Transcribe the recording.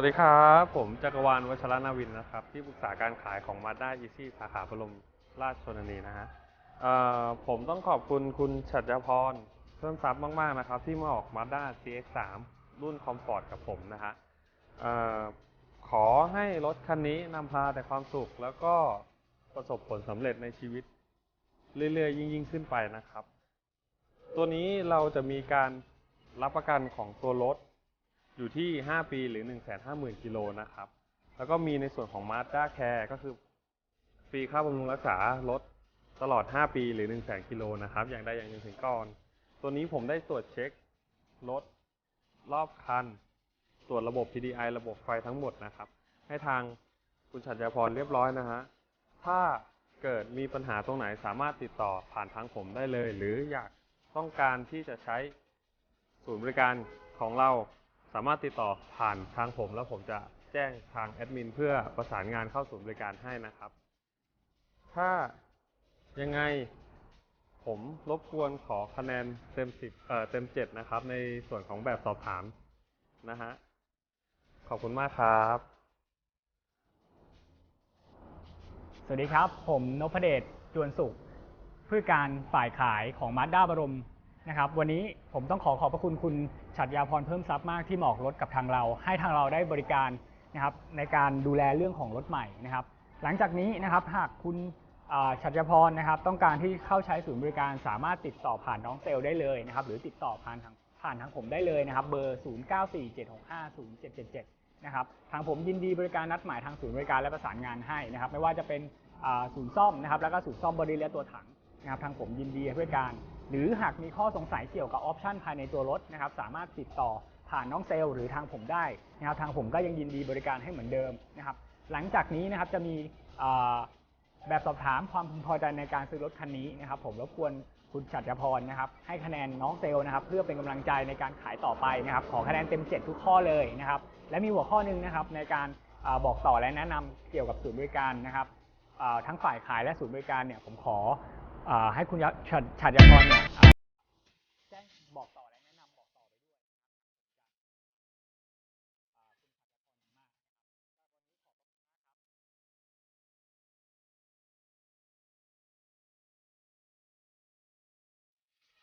วัสดีครับ ผมจักรวาลวัชรนาวินนะครับ ที่ปรึกษาการขายของ Mazda Easy สาขาบรมราชชนนีนะฮะผมต้องขอบคุณคุณฉัตรพรเพิ่มทรัพย์มาก ๆ นะครับ ที่มาออก Mazda CX-3 รุ่นคอมฟอร์ตกับผมนะฮะออขอให้รถคันนี้นำพาแต่ความสุข แล้วก็ประสบผลสำเร็จในชีวิต เรื่อย ๆ ยิ่ง ๆ ขึ้นไปนะครับ ตัวนี้เราจะมีการรับประกันของตัวรถ อยู่ที่ 5 ปีหรือ 150,000กิโลนะครับ แล้วก็มีในส่วนของ Mazda Care ก็คือฟรีค่าบำรุงรักษารถตลอด 5 ปีหรือ 100,000กิโลนะครับ อย่างใดอย่างหนึ่งถึงก่อน ตัวนี้ผมได้ตรวจเช็ครถรอบคัน ตรวจระบบ PDI ระบบไฟทั้งหมดนะครับ ให้ทางคุณชัญญาพรเรียบร้อยนะฮะ ถ้าเกิดมีปัญหาตรงไหนสามารถติดต่อผ่านทางผมได้เลย หรืออยากต้องการที่จะใช้ศูนย์บริการของเรา สามารถติดต่อผ่านทางผม แล้วผมจะแจ้งทางแอดมินเพื่อประสานงานเข้าศูนย์บริการให้นะครับ ถ้ายังไงผมรบกวนขอคะแนนเต็มสิบเอ่อเต็มเจ็ดนะครับ ในส่วนของแบบสอบถามนะฮะ ขอบคุณมากครับ สวัสดีครับ ผมนพเดชจวนสุข ผู้การฝ่ายขายของมาด้าบรม นะครับวันนี้ผมต้องขอขอบพระคุณคุณฉัตรยาพรเพิ่มทรัพย์มากที่หมอกรถกับทางเรา ให้ทางเราได้บริการนะครับในการดูแลเรื่องของรถใหม่นะครับ หลังจากนี้นะครับหากคุณฉัตรยาพรนะครับต้องการที่เข้าใช้ศูนย์บริการสามารถติดต่อผ่านน้องเซลล์ได้เลยนะครับหรือติดต่อผ่านทางผ่านทางผมได้เลยนะครับเบอร์ 0947650777 นะครับทางผมยินดีบริการนัดหมายทางศูนย์บริการและประสานงานให้นะครับไม่ว่าจะเป็นศูนย์ซ่อมนะครับแล้วก็ศูนย์ซ่อมบอดี้และตัวถัง นะครับทางผมยินดีให้บริการ หรือหากมีข้อสงสัยเกี่ยวกับออปชันภายในตัวรถนะครับสามารถติดต่อผ่านน้องเซลล์หรือทางผมได้นะครับทางผมก็ยังยินดีบริการให้เหมือนเดิมนะครับหลังจากนี้นะครับจะมีแบบสอบถามความพึงพอใจในการซื้อรถคันนี้นะครับผมรบกวนคุณฉัตรยพรนะครับให้คะแนนน้องเซลล์นะครับเพื่อเป็นกำลังใจในการขายต่อไปนะครับขอคะแนนเต็ม 7 ทุกข้อเลยนะครับและมีหัวข้อหนึ่งนะครับในการอบอกต่อและแนะนำเกี่ยวกับศูนย์บริการนะครับทั้งฝ่ายขายและศูนย์บริการเนี่ยผมขอ ให้คุณยะฉัดยาพรเนี่ยแจ้งบอกต่อย